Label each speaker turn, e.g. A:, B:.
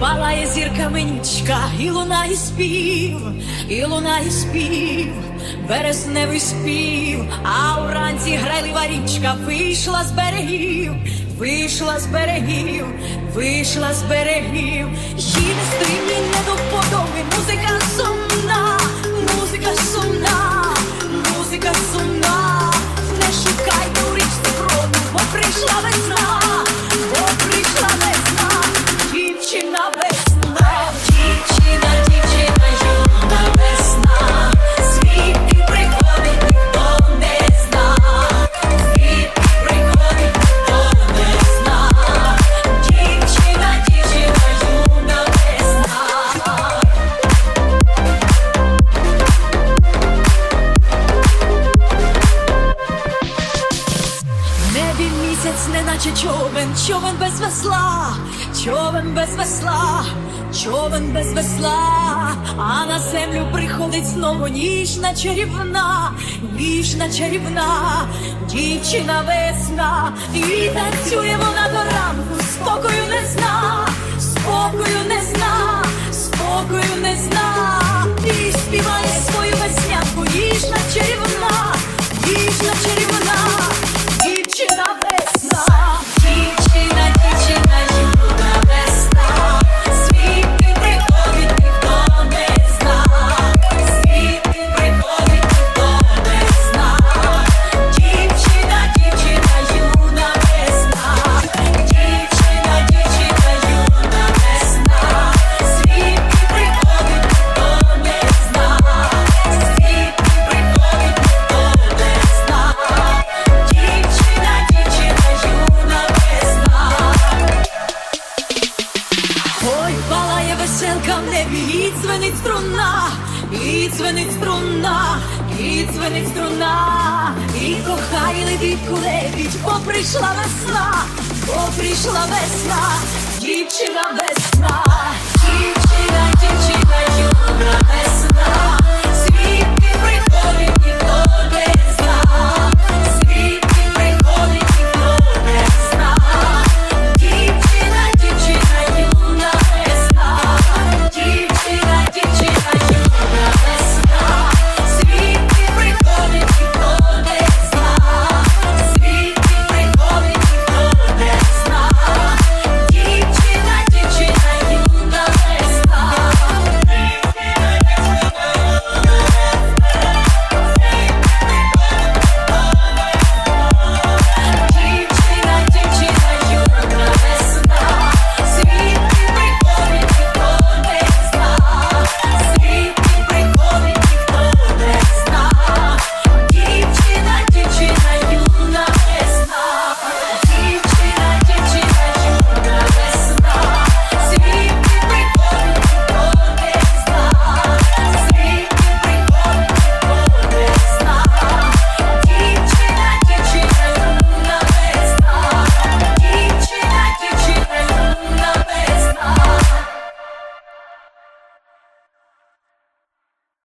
A: палає зірками нічка, і лунає спів, і лунає спів, березневий спів, а уранці грайлива річка вийшла з берегів, вийшла з берегів, вийшла з берегів, Їде не стримні не до подоби музика неначе човен, човен без весла, човен без весла, човен без весла, а на землю приходить знову ніжна чарівна, ніжна чарівна, дівчина весна, і танцює вона до веселка в небі, і дзвенить струна, і дзвенить струна, і дзвенить струна, і кохай летить кулебідь, бо прийшла весна, бо прийшла весна, дівчина весна.